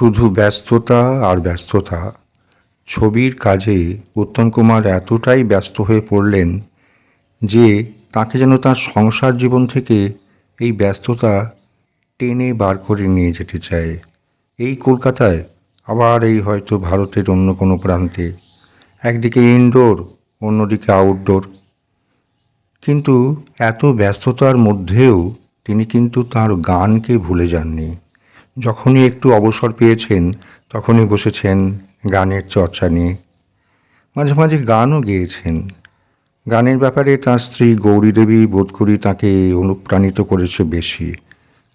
শুধু ব্যস্ততা আর ব্যস্ততা। ছবির কাজে উত্তম কুমার এতটাই ব্যস্ত হয়ে পড়লেন যে তাকে যেন তার সংসার জীবন থেকে এই ব্যস্ততা টেনে বার করে নিয়ে যেতে চায়। এই কলকাতায় আবার এই হয়তো ভারতের অন্য কোনো প্রান্তে। একদিকে ইনডোর অন্যদিকে আউটডোর কিন্তু এত ব্যস্ততার মধ্যেও তিনি কিন্তু তার গানকে ভুলে যাননি। যখনই একটু অবসর পেয়েছেন, তখনই বসেছেন গানের চর্চা নিয়ে। মাঝে মাঝে গানও গেয়েছেন। গানের ব্যাপারে তাঁর স্ত্রী গৌরী দেবী বোধ করি তাঁকে অনুপ্রাণিত করেছে বেশি।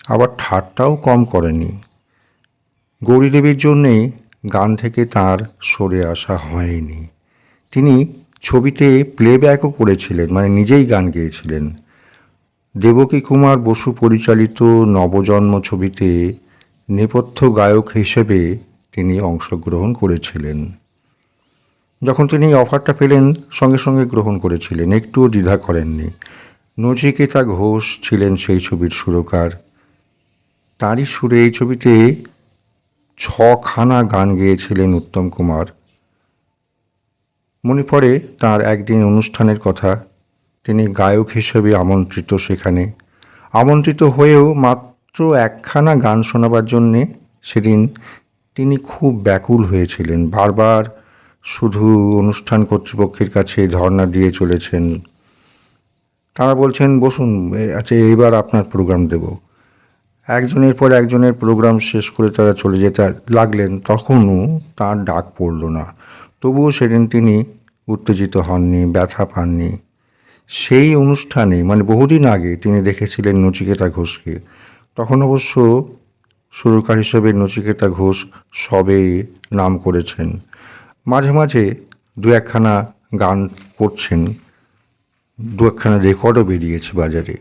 আবার ঠাট্টাও কম করেনি। গৌরী দেবীর জন্যে গান থেকে তার সরে আসা হয়নি। তিনি ছবিতে প্লেব্যাকও করেছিলেন মানে নিজেই গান গেয়েছিলেন। দেবকী কুমার বসু পরিচালিত নবজন্ম ছবিতে নেপথ্য গায়ক হিসেবে তিনি অংশগ্রহণ করেছিলেন। যখন তিনি অফারটা পেলেন, সঙ্গে সঙ্গে গ্রহণ করেছিলেন। একটুও দ্বিধা করেননি। নচিকেতা ঘোষ ছিলেন সেই ছবির সুরকার। তারই সুরে এই ছবিতে ছখানা গান গেয়েছিলেন উত্তম কুমার। মনে পড়ে তার একদিন অনুষ্ঠানের কথা। তিনি গায়ক হিসেবে আমন্ত্রিত সেখানে। আমন্ত্রিত হয়েও মাত্র একখানা গান শোনাবার জন্যে সেদিন তিনি খুব ব্যাকুল হয়েছিলেন। বারবার শুধু অনুষ্ঠান কর্তৃপক্ষের কাছে ধর্ণা দিয়ে চলেছেন। তারা বলছেন, বসুন আচ্ছা এইবার আপনার প্রোগ্রাম দেব। একজনের পর একজনের প্রোগ্রাম শেষ করে তারা চলে যেতে লাগলেন। তখনও তার ডাক পড়ল না। তবুও সেদিন তিনি উত্তেজিত হননি, ব্যথা পাননি। সেই অনুষ্ঠানে মানে বহুদিন আগে তিনি দেখেছিলেন নচিকেতা ঘোষকে। তখন অবশ্য সুরকার হিসেবে নচিকেতা ঘোষ সবে নাম করেছেন। মাঝে মাঝে দু একখানা গান করছেন, দু একখানা রেকর্ডও বেরিয়েছে বাজারে।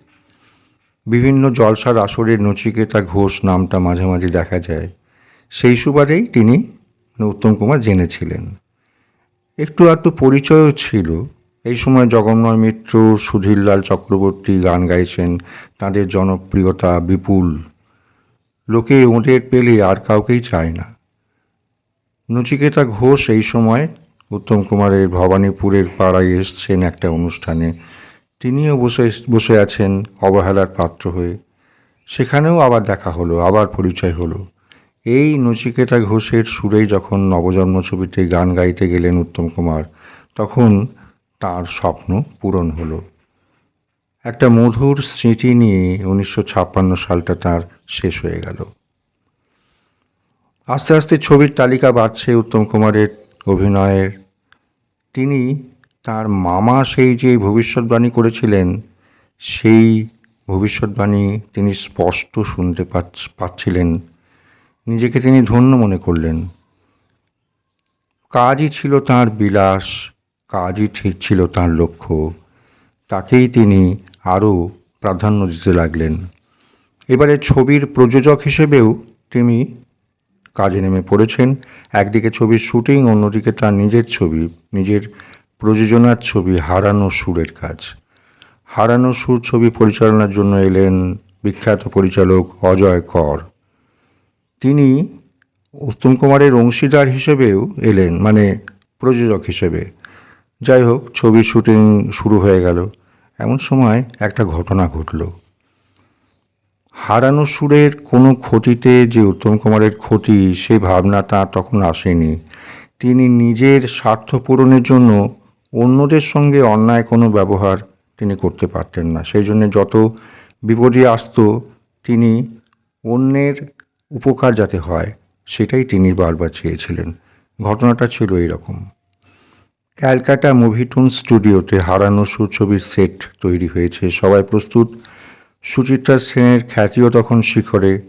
বিভিন্ন জলসার আসরের নচিকেতা ঘোষ নামটা মাঝে মাঝে দেখা যায়। সেই সুবাদেই তিনি উত্তম কুমার জেনেছিলেন। একটু আধটু পরিচয়ও ছিল এই সময় জগন্ময় মিত্র, সুধীরলাল চক্রবর্তী গান গাইছেন তাদের জনপ্রিয়তা বিপুল। লোকে ওদের পেলে আর কাউকেই চায় না। নচিকেতা ঘোষ এই সময় উত্তম কুমারের ভবানীপুরের পাড়ায় এসছেন একটা অনুষ্ঠানে। তিনিও বসে বসে আছেন অবহেলার পাত্র হয়ে। সেখানেও আবার দেখা হলো, আবার পরিচয় হলো। এই নচিকেতা ঘোষের সুরেই যখন নবজন্ম ছবিতে গান গাইতে গেলেন উত্তম কুমার, তখন তার স্বপ্ন পূরণ হলো। একটা মধুর স্মৃতি নিয়ে উনিশশো ছাপ্পান্ন সালটা তার শেষ হয়ে গেল। আস্তে আস্তে ছবির তালিকা বাড়ছে উত্তম কুমারের অভিনয়ের। তিনি তার মামা সেই যে ভবিষ্যৎবাণী করেছিলেন, সেই ভবিষ্যৎবাণী তিনি স্পষ্ট শুনতে পাচ্ছ- পাচ্ছিলেন। নিজেকে তিনি ধন্য মনে করলেন। কাজই ছিল তার বিলাস কাজই ঠিক ছিল তার লক্ষ্য। তাকেই তিনি আরও প্রাধান্য দিতে লাগলেন। এবারে ছবির প্রযোজক হিসেবেও তিনি কাজে নেমে পড়েছেন। একদিকে ছবির শুটিং, অন্যদিকে তার নিজের ছবি, নিজের প্রযোজনার ছবি হারানো সুরের কাজ। হারানো সুর ছবি পরিচালনার জন্য এলেন বিখ্যাত পরিচালক অজয় কর। তিনি উত্তম কুমারের অংশীদার হিসেবেও এলেন মানে প্রযোজক হিসেবে। যাই হোক ছবির শুটিং শুরু হয়ে গেল। এমন সময় একটা ঘটনা ঘটলো। হারানো সুরের কোনো ক্ষতিতে যে উত্তম কুমারের ক্ষতি সে ভাবনা তার তখন আসেনি। তিনি নিজের স্বার্থ পূরণের জন্য অন্যদের সঙ্গে অন্যায় কোনো ব্যবহার তিনি করতে পারতেন না। সেই জন্য যত বিপদে আসত, তিনি অন্যের উপকার যাতে হয়, সেটাই তিনি বারবার চেয়েছিলেন। ঘটনাটা ছিল এইরকম। ক্যালকাটা মুভিটুন স্টুডিওতে হারানো সুর ছবির সেট তৈরি হয়েছে। সবাই প্রস্তুত? সুচিত্রা সেনের খ্যাতিও তখন শিখরে,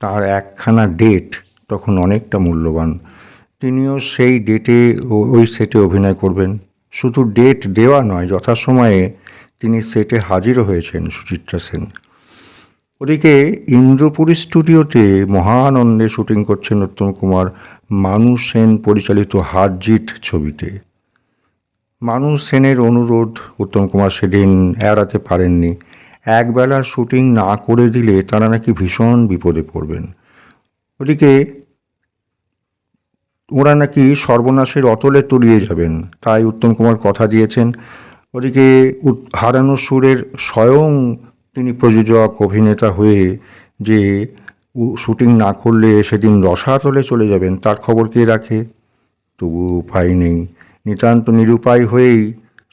তার একখানা ডেট তখন অনেকটা মূল্যবান। তিনিও সেই ডেটে ওই সেটে অভিনয় করবেন। শুধু ডেট দেওয়া নয়, যথাসময়ে তিনি সেটে হাজিরও হয়েছেন সুচিত্রা সেন। ওদিকে ইন্দ্রপুরী স্টুডিওতে মহানন্দে শুটিং করছেন উত্তম কুমার। মানু সেন পরিচালিত হারজিট ছবিতে। মানু সেনের অনুরোধ উত্তম কুমার সেদিন এড়াতে পারেননি। একবেলার শুটিং না করে দিলে তারা নাকি ভীষণ বিপদে পড়বেন। ওদিকে ওরা নাকি সর্বনাশের অতলে তলিয়ে যাবেন, তাই উত্তম কুমার কথা দিয়েছেন। ওদিকে হারানো সুরের স্বয়ং তিনি প্রযোজক, অভিনেতা হয়ে যে শুটিং না করলে সেদিন রসাতলে চলে যাবেন, তার খবর কে রাখে? তবু উপায় নেই। নিতান্ত নিরুপায় হয়েই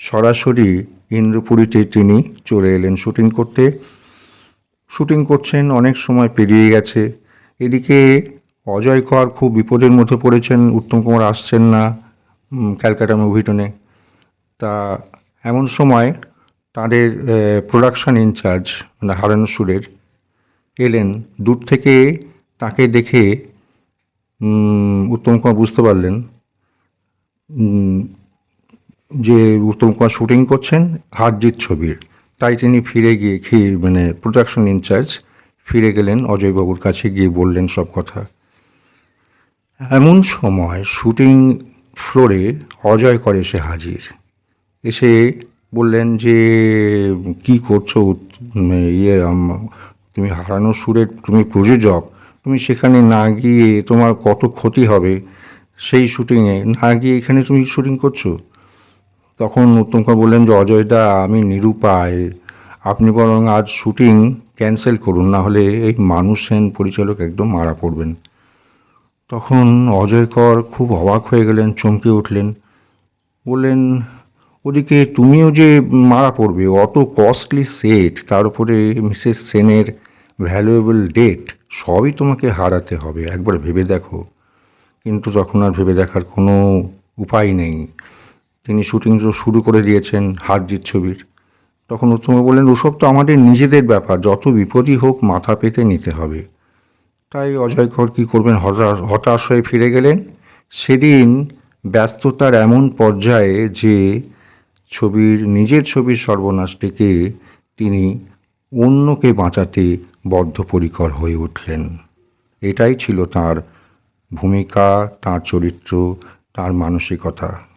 সরাসরি ইন্দ্রপুরীতে তিনি চলে এলেন শুটিং করতে। শুটিং করছেন, অনেক সময় পেরিয়ে গেছে। এদিকে অজয় কর খুব বিপদের মধ্যে পড়েছেন, উত্তম কুমার আসছেন না ক্যালকাটা মুভিটনে তা এমন সময় তাদের প্রোডাকশন ইনচার্জ মানে হারানো সুরের, এলেন। দূর থেকে তাকে দেখে উত্তম কুমার বুঝতে পারলেন যে উত্তম কুমার শুটিং করছেন হারজিৎ ছবির, তাই তিনি ফিরে গিয়ে খি মানে প্রোডাকশন ইনচার্জ ফিরে গেলেন অজয়বাবুর কাছে গিয়ে বললেন সব কথা। এমন সময় শুটিং ফ্লোরে অজয় করে এসে হাজির। এসে বললেন যে, কি করছ? ইয়ে তুমি হারানো সুরের, তুমি প্রযোজক, তুমি সেখানে না গিয়ে তোমার কত ক্ষতি হবে? সেই শুটিংয়ে না গিয়ে এখানে তুমি শুটিং করছ? তখন উত্তম কুমার বললেন যে অজয়দা আমি নিরুপায়। আপনি বরং আজ শুটিং ক্যান্সেল করুন, না হলে এই মানুষ সেন পরিচালক একদম মারা পড়বেন। তখন অজয় কর খুব অবাক হয়ে গেলেন, চমকে উঠলেন। বললেন, ওদিকে তুমিও যে মারা পড়বে, অত কস্টলি সেট তার উপরে মিসেস সেনের ভ্যালুয়েবল ডেট সবই তোমাকে হারাতে হবে। একবার ভেবে দেখো। কিন্তু তখন আর ভেবে দেখার কোনো উপায় নেই। তিনি শুটিং শুরু করে দিয়েছেন হারজিৎ ছবির। তখন উত্তম বললেন ওসব তো আমাদের নিজেদের ব্যাপার, যত বিপদই হোক মাথা পেতে নিতে হবে। তাই অজয় কর কী করবেন? হতাশ হতাশ হয়ে ফিরে গেলেন। সেদিন ব্যস্ততার এমন পর্যায়ে যে ছবির, নিজের ছবির সর্বনাশ থেকে তিনি অন্যকে বাঁচাতে বদ্ধপরিকর হয়ে উঠলেন। এটাই ছিল তার ভূমিকা তার চরিত্র তার মানসিকতা।